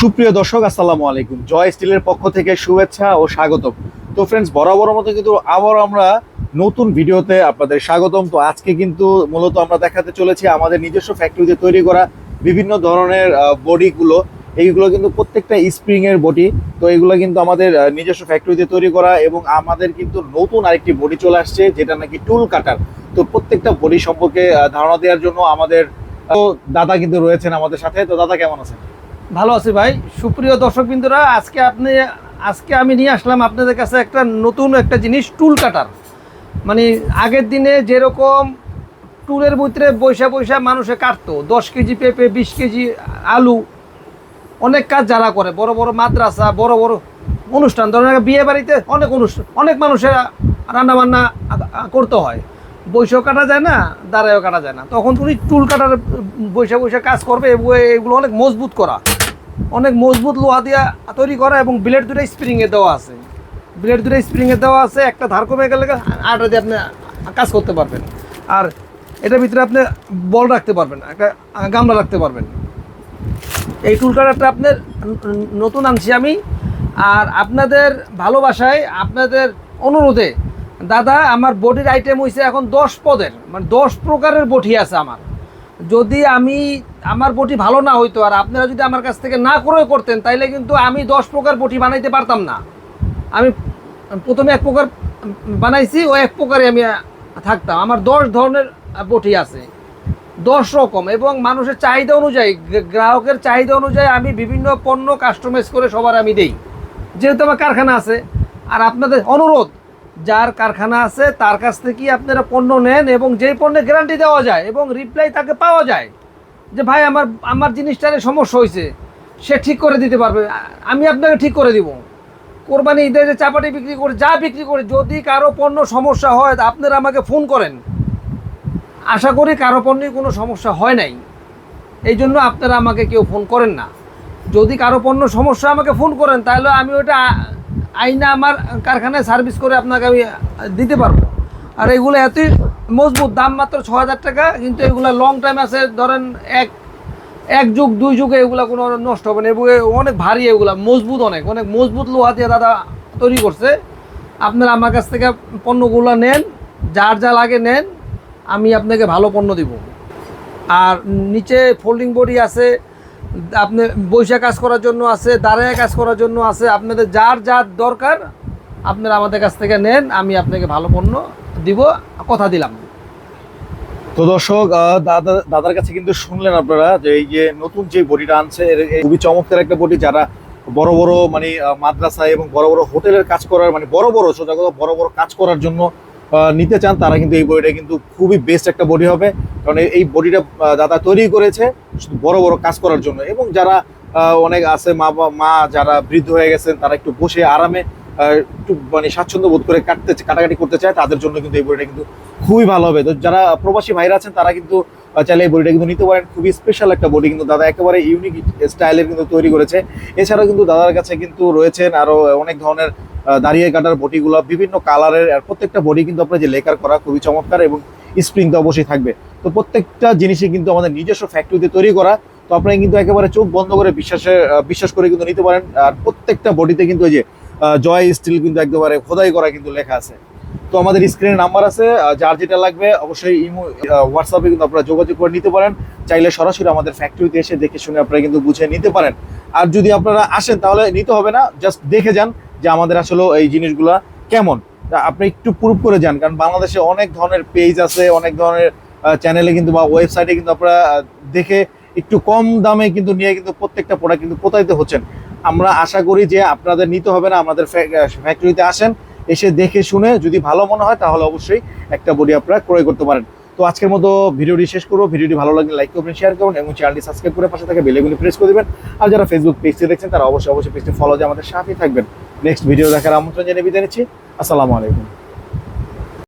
সুপ্রিয় দর্শক, আসসালামু আলাইকুম। জয় স্টিলের পক্ষ থেকে শুভেচ্ছা ও স্বাগতম। তো ফ্রেন্ডস বরাবর মতো কিন্তু আবার আমরা নতুন ভিডিওতে আপনাদের স্বাগতম। তো আজকে কিন্তু মূলত আমরা দেখাতে চলেছি আমাদের নিজস্ব ফ্যাক্টরিতে তৈরি করা বিভিন্ন ধরনের বডিগুলো। এইগুলো কিন্তু প্রত্যেকটা স্প্রিং এর বডি। তো এগুলো কিন্তু আমাদের নিজস্ব ফ্যাক্টরিতে তৈরি করা এবং আমাদের কিন্তু নতুন আরেকটি বডি চলে আসছে, যেটা নাকি টুল কাটার। তো প্রত্যেকটা বডি সম্পর্কে ধারণা দেওয়ার জন্য আমাদের দাদা কিন্তু রয়েছেন আমাদের সাথে। তো দাদা, কেমন আছেন? ভালো আছি ভাই। সুপ্রিয় দর্শক বিন্দুরা আজকে আপনি আজকে আমি নিয়ে আসলাম আপনাদের কাছে একটা নতুন একটা জিনিস, টুল কাটার। মানে আগের দিনে যেরকম টুলের ভিতরে বৈশা বৈশা মানুষে কাটতো, দশ কেজি পেঁপে, বিশ কেজি আলু, অনেক কাজ যারা করে, বড় বড় মাদ্রাসা, বড় বড় অনুষ্ঠান, ধরেন বিয়ে বাড়িতে অনেক অনুষ্ঠান, অনেক মানুষের রান্নাবান্না করতে হয়। বৈশাও কাটা যায় না, দাঁড়ায়ও কাটা যায় না। তখন তুমি টুল কাটার বৈশা বৈশা কাজ করবে এগুলো অনেক মজবুত করা। অনেক মজবুত লোহা দিয়া তৈরি করা এবং ব্লেড দুটো স্প্রিংয়ে দেওয়া আছে। ব্লেড দুটো স্প্রিংয়ে দেওয়া আছে, একটা ধার কমে গেলে আটা দিয়ে আপনি কাজ করতে পারবেন। আর এটার ভিতরে আপনি বল রাখতে পারবেন, একটা গামলা রাখতে পারবেন। এই টুল কাটারটা আপনার নতুন আনছি আমি। আর আপনাদের ভালোবাসায়, আপনাদের অনুরোধে, দাদা, আমার বডির আইটেম হয়েছে এখন দশ পদের মানে দশ প্রকারের বটি আছে আমার। যদি আমি আমার বটি ভালো না হইতো আর আপনারা যদি আমার কাছ থেকে না করে করতেন, তাইলে কিন্তু আমি দশ প্রকার বটি বানাইতে পারতাম না। আমি প্রথমে এক প্রকার বানাইছি, ও এক প্রকারে আমি থাকতাম। আমার দশ ধরনের বটি আছে। দশ রকম এবং মানুষের চাহিদা অনুযায়ী গ্রাহকের চাহিদা অনুযায়ী আমি বিভিন্ন পণ্য কাস্টমাইজ করে সবার আমি দেই। যেহেতু আমার কারখানা আছে, আর আপনাদের অনুরোধ যার কারখানা আছে, তার কাছ থেকেই আপনারা পণ্য নেন এবং যেই পণ্যে গ্যারান্টি দেওয়া যায় এবং রিপ্লাই তাকে পাওয়া যায় যে, ভাই, আমার আমার জিনিসটার সমস্যা হয়েছে, সে ঠিক করে দিতে পারবে, আমি আপনাকে ঠিক করে দিব। কোরবানি ঈদে যে চাপাটি বিক্রি করে, যা বিক্রি করে, যদি কারও পণ্য সমস্যা হয়, আপনারা আমাকে ফোন করেন। আশা করি কারও পণ্যে কোনো সমস্যা হয় নাই। এই জন্য আপনারা আমাকে কেউ ফোন করেন না। যদি কারও পণ্য সমস্যা আমাকে ফোন করেন, তাহলে আমি ওটা আইনা আমার কারখানায় সার্ভিস করে আপনাকে আমি দিতে পারব। আর এগুলো এতই মজবুত, দাম মাত্র ছ হাজার টাকা, কিন্তু এগুলো লং টাইম আছে, ধরেন এক এক যুগ, দুই যুগে এগুলো কোনো নষ্ট হবে না। এবং অনেক ভারী এগুলো, মজবুত অনেক অনেক মজবুত লোহা দিয়ে দাদা তৈরি করছে। আপনারা আমার কাছ থেকে পণ্যগুলো নেন, যার যা লাগে নেন, আমি আপনাকে ভালো পণ্য দিব। আর নিচে ফোল্ডিং বডি আছে আপনি বৈশা কাজ করার জন্য আছে দাঁড়ায় কাজ করার জন্য আছে আপনাদের যার যার দরকার আপনারা আমাদের কাছ থেকে নেন আমি আপনাকে ভালো পণ্য দিব কথা দিলাম। তো দর্শক দাদা দাদার কাছে কিন্তু শুনলেন আপনারা যে এই যে নতুন যে বডিটা আনছে খুবই চমৎকার একটা বডি যারা বড় বড় মানে আহ, মাদ্রাসা এবং বড় বড় হোটেলের কাজ করার মানে বড় বড় সোজা কথা বড় বড় কাজ করার জন্য নিতে চান, তারা কিন্তু এই বডিটা কিন্তু খুবই বেস্ট একটা বডি হবে। কারণ এই- বডিটা দাদা তৈরি করেছে শুধু বড় বড় কাজ করার জন্য। এবং যারা অনেক আছে মা মা যারা বৃদ্ধ হয়ে গেছেন, তারা একটু বসে আরামে একটু মানে স্বাচ্ছন্দ্য বোধ করে কাটতে কাটাকাটি করতে চায়, তাদের জন্য কিন্তু এই বইটা কিন্তু খুবই ভালো হবে। তো যারা প্রবাসী ভাইরা আছেন, তারা কিন্তু চাইলে এই বডিটা কিন্তু নিতে পারেন। খুবই স্পেশাল একটা বডি, কিন্তু দাদা একেবারে ইউনিক স্টাইলের কিন্তু তৈরি করেছে। এছাড়াও কিন্তু দাদার কাছে কিন্তু রয়েছেন আরও অনেক ধরনের দাঁড়িয়ে কাটার বিভিন্ন কালারের, আর প্রত্যেকটা বডি কিন্তু আপনার যে লেকার করা খুবই চমৎকার এবং স্প্রিং তো অবশ্যই থাকবে। তো প্রত্যেকটা জিনিসই কিন্তু আমাদের নিজস্ব ফ্যাক্টরিতে তৈরি করা, তো আপনারা কিন্তু একেবারে চোখ বন্ধ করে বিশ্বাসে বিশ্বাস করে কিন্তু নিতে পারেন। আর প্রত্যেকটা বডিতে কিন্তু ওই যে জয় স্টিল কিন্তু একেবারে খোদাই করা কিন্তু লেখা আছে। তো আমাদের স্ক্রিনে নাম্বার আছে যার যেটা লাগবে অবশ্যই ইমো হোয়াটসঅ্যাপে কিন্তু আপনারা যোগাযোগ করে নিতে পারেন। চাইলে সরাসরি আমাদের ফ্যাক্টরিতে এসে দেখে শুনে আপনারা কিন্তু বুঝে নিতে পারেন। আর যদি আপনারা আসেন, তাহলে নিতে হবে না জাস্ট দেখে যান যে আমাদের আসলে এই জিনিসগুলা কেমন। আপনি একটু প্রুভ করে যান, কারণ বাংলাদেশে অনেক ধরনের পেজ আছে, অনেক ধরনের চ্যানেলে কিন্তু বা ওয়েবসাইটে কিন্তু আপনারা দেখে একটু কম দামে কিন্তু নিয়ে কিন্তু প্রত্যেকটা প্রোডাক্ট কিন্তু প্রতারিত হচ্ছেন। আমরা আশা করি যে আপনাদের নিতে হবে না, আমাদের ফ্যাক্টরিতে আসেন। এসে দেখে শুনে যদি ভালো মনে হয় তাহলে অবশ্যই একটা বডি আপনারা ক্রয় করতে পারেন। তো আজকের মতো ভিডিওটি শেষ করব। ভিডিওটি ভালো লাগলে লাইক করবেন শেয়ার করুন এবং চ্যানেলটি সাবস্ক্রাইব করে পাশে থাকে বেলেগুলি প্রেস করে দেবেন। আর যারা ফেসবুক পেজটি দেখছেন তারা অবশ্যই অবশ্যই পেজটি ফলো যে আমাদের সাথেই থাকবেন। নেক্সট ভিডিও দেখার আমন্ত্রণ জেনে বিদায় নিচ্ছি। আসসালামু আলাইকুম।